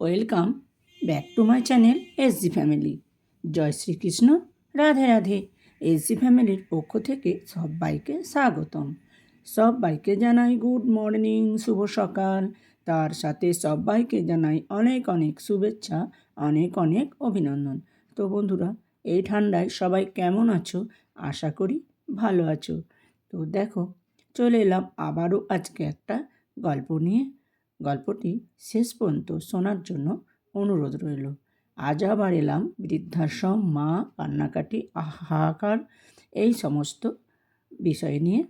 Welcome back to my channel S G family. Joy Shrikrishna, Radhe Radhe. S G ফ্যামিলির পক্ষ থেকে সবাইকে স্বাগতম। সবাইকে জানাই গুড মর্নিং, শুভ সকাল। তার সাথে সবাইকে জানাই অনেক অনেক শুভেচ্ছা, অনেক অনেক অভিনন্দন। তো বন্ধুরা, এই ঠান্ডায় সবাই কেমন আছো? আশা করি ভালো আছো। তো দেখো, চলে এলাম আবারও আজকে একটা গল্প নিয়ে। গল্পটি শেষ পর্যন্ত শোনার জন্য অনুরোধ রইল। আজ আবার এলাম বৃদ্ধাশ্রম, মা, কান্নাকাটি, হাহাকার, এই সমস্ত বিষয় নিয়ে।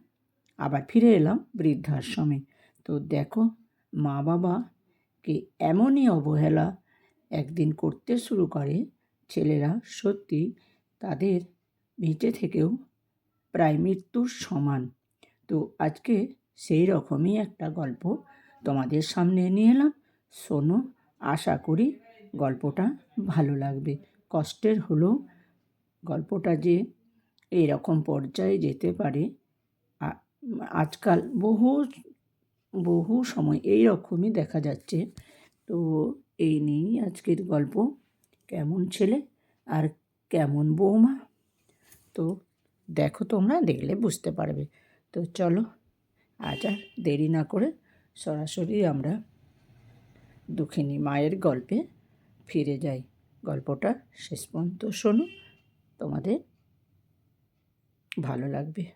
আবার ফিরে এলাম বৃদ্ধাশ্রমে। তো দেখো, মা বাবাকে এমনই অবহেলা একদিন করতে শুরু করে, ছেলেরা সত্যি তাদের বেঁচে থেকেও প্রায় মৃত্যুর সমান। তো আজকে সেই রকমই একটা গল্প তোমাদের সামনে নিয়ে এলাম। শোনো, আশা করি গল্পটা ভালো লাগবে। কষ্টের হলেও গল্পটা যে এই রকম পর্যায়ে যেতে পারে আজকাল বহু বহু সময় এই রকমই দেখা যাচ্ছে। তো এই নিয়েই আজকের গল্প। কেমন ছেলে আর কেমন বৌমা? তো দেখো তোমরা, দেখলে বুঝতে পারবে। তো চলো, আজ আর দেরি না করে সরাসরি আমরা দুঃখিনী মায়ের গল্পে ফিরে যাই। গল্পটা শেষ পর্যন্ত শোনো, তোমাদের ভালো লাগবে।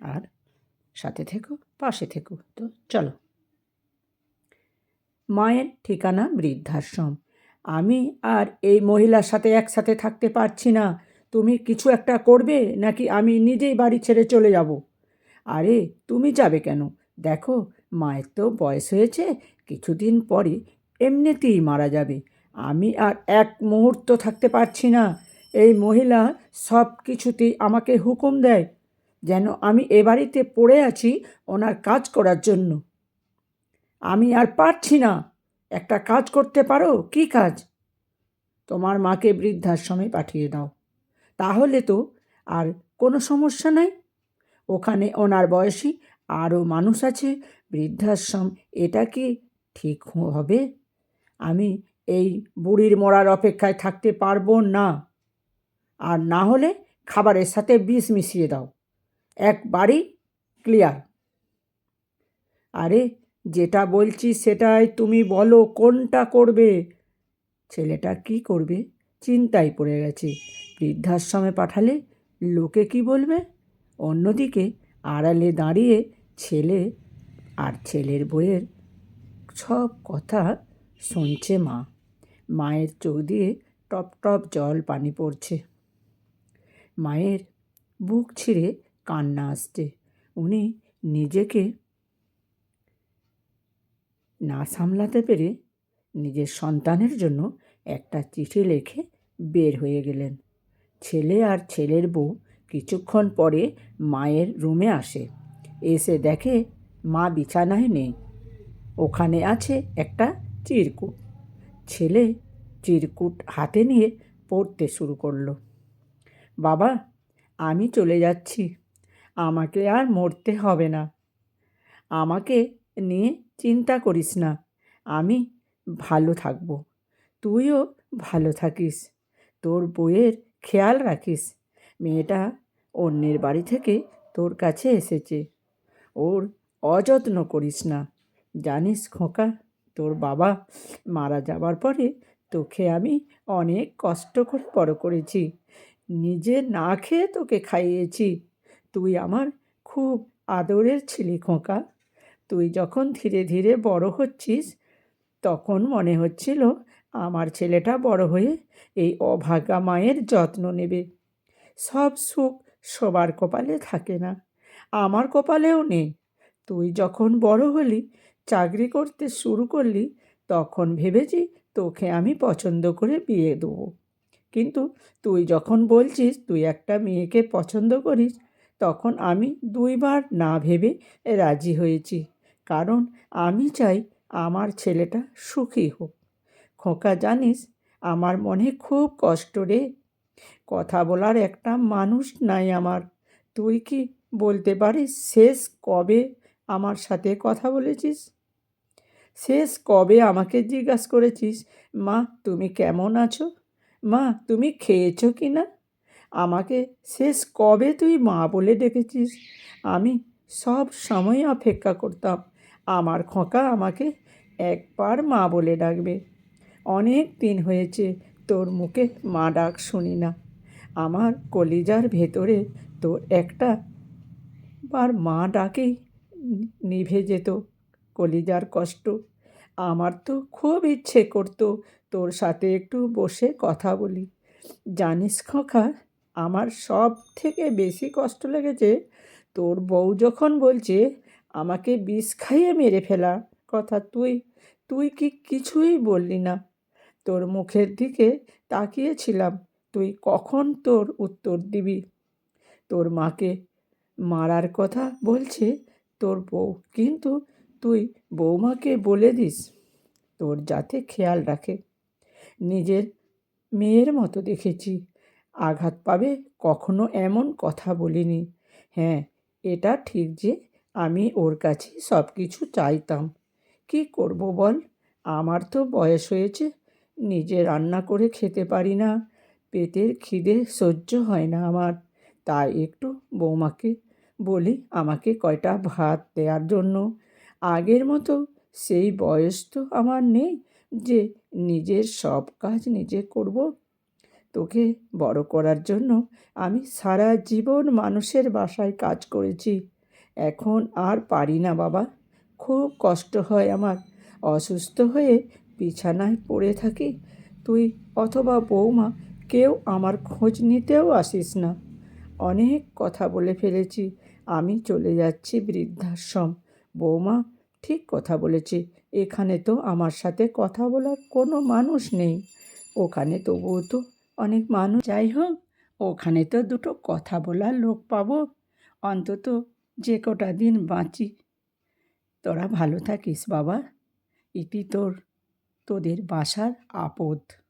আর সাথে থেকো, পাশে থেকো। তো চলো। মায়ের ঠিকানা বৃদ্ধাশ্রম। আমি আর এই মহিলার সাথে একসাথে থাকতে পারছি না। তুমি কিছু একটা করবে নাকি আমি নিজেই বাড়ি ছেড়ে চলে যাব? আরে, তুমি যাবে কেন? দেখো মায়ের তো বয়স হয়েছে, কিছুদিন পরে এমনিতেই মারা যাবে। আমি আর এক মুহূর্ত থাকতে পারছি না। এই মহিলা সব কিছুতেই আমাকে হুকুম দেয় যেন আমি এ বাড়িতে পড়ে আছি ওনার কাজ করার জন্য। আমি আর পারছি না। একটা কাজ করতে পারো? কি কাজ? তোমার মাকে বৃদ্ধাশ্রমে পাঠিয়ে দাও। তাহলে তো আর কোনো সমস্যা নাই। ওখানে ওনার বয়সী আরও মানুষ আছে। বৃদ্ধাশ্রম, এটা কি ঠিক হবে? আমি এই বুড়ির মরার অপেক্ষায় থাকতে পারব না। আর না হলে খাবারের সাথে বিষ মিশিয়ে দাও। একবারই ক্লিয়ার। আরে, যেটা বলছি সেটাই তুমি বলো, কোনটা করবে? ছেলেটা কি করবে? চিন্তায় পড়ে গেছে। বৃদ্ধাশ্রমে পাঠালে লোকে কি বলবে? অন্যদিকে আড়ালে দাঁড়িয়ে ছেলে আর ছেলের বইয়ের সব কথা শুনছে মা। মায়ের চোখ দিয়ে টপ টপ জল পানি পড়ছে। মায়ের বুক ছিঁড়ে কান্না আসছে। উনি নিজেকে না সামলাতে পেরে নিজের সন্তানের জন্য একটা চিঠি লিখে বের হয়ে গেলেন। ছেলে আর ছেলের বউ কিছুক্ষণ পরে মায়ের রুমে আসে। এসে দেখে মা বিছানায় নেই। ওখানে আছে একটা চিরকুট। ছেলে চিরকুট হাতে নিয়ে পড়তে শুরু করল। বাবা, আমি চলে যাচ্ছি। আমাকে আর মরতে হবে না। আমাকে নিয়ে চিন্তা করিস না। আমি ভালো থাকব। তুইও ভালো থাকিস। তোর বইয়ের খেয়াল রাখিস। মেয়েটা অন্যের বাড়ি থেকে তোর কাছে এসেছে। ওর অযত্ন করিস না। জানিস খোকা, তোর বাবা মারা যাবার পরে তোকে আমি অনেক কষ্ট করে বড় করেছি। নিজে না খেয়ে তোকে খাইয়েছি। তুই আমার খুব আদরের ছিলি খোঁকা। তুই যখন ধীরে ধীরে বড় হচ্ছিস, তখন মনে হচ্ছিল আমার ছেলেটা বড় হয়ে এই অভাগা মায়ের যত্ন নেবে। সব সুখ সবার কপালে থাকে না। আমার কপালেও নেই। তুই যখন বড় হলি, চাকরি করতে শুরু করলি, তখন ভেবেছি তোকে আমি পছন্দ করে বিয়ে দেবো। কিন্তু তুই যখন বলছিস তুই একটা মেয়েকে পছন্দ করিস, তখন আমি দুইবার না ভেবে রাজি হয়েছি। কারণ আমি চাই আমার ছেলেটা সুখী হোক। খোকা জানিস, আমার মনে খুব কষ্ট রে। কথা বলার একটা মানুষ নাই আমার। তুই কি বলতে পারিস শেষ কবে আমার সাথে কথা বলেছিস? শেষ কবে আমাকে জিজ্ঞাসা করেছিস? মা, তুমি কেমন আছো? মা, তুমি খেয়েছো কি না? আমাকে শেষ কবে তুই মা বলে ডেকেছিস? আমি সব সময় অপেক্ষা করতাম। আমার খোঁকা আমাকে একবার মা বলে ডাকবে। অনেক দিন হয়েছে তোর মুখে মা ডাক শুনি না। আমার কলিজার ভেতরে তোর একটা বার মা ডাকেই নিভে যেত। কলিজার কষ্ট। আমার তো খুব ইচ্ছে করতো তোর সাথে একটু বসে কথা বলি। জানিস খোকা, আমার সব থেকে বেশি কষ্ট লেগেছে তোর বউ যখন বলছে, আমাকে বিষ খাইয়ে মেরে ফেলা। কথা তুই তুই কি কিছুই বললি না। তোর মুখের দিকে তাকিয়েছিলাম, তুই কখন তোর উত্তর দিবি? তোর মাকে মারার কথা বলছে তোর বউ। কিন্তু তুই বৌমাকে বলে দিস, তোর যাতে খেয়াল রাখে। নিজের মেয়ের মতো দেখেছি। আঘাত পাবে কখনো এমন কথা বলিনি। হ্যাঁ এটা ঠিক যে আমি ওর কাছে সব কিছু চাইতাম। কি করব বল? আমার তো বয়স হয়েছে, নিজে রান্না করে খেতে পারি না। পেটের খিদে সহ্য হয় না আমার। তাই একটু বৌমাকে বলি, আমাকে কয়টা ভাত দেওয়ার জন্য? আগের মতো সেই বয়স তো আমার নেই যে নিজের সব কাজ নিজে করব। তোকে বড় করার জন্য আমি সারা জীবন মানুষের বাসায় কাজ করেছি। এখন আর পারি না বাবা। খুব কষ্ট হয় আমার। অসুস্থ হয়ে বিছানায় পড়ে থাকি। তুই অথবা বৌমা কেউ আমার খোঁজ নিতেও আসিস না। অনেক কথা বলে ফেলেছি। আমি চলে যাচ্ছি বৃদ্ধাশ্রম। বৌমা ঠিক কথা বলেছে। এখানে তো আমার সাথে কথা বলার কোনো মানুষ নেই। ওখানে তবুও তো অনেক মানুষ। যাই হোক, ওখানে তো দুটো কথা বলার লোক পাবো। অন্তত যে কটা দিন বাঁচি। তোরা ভালো থাকিস বাবা। ইতি তোর, তোদের বাসার আপদ।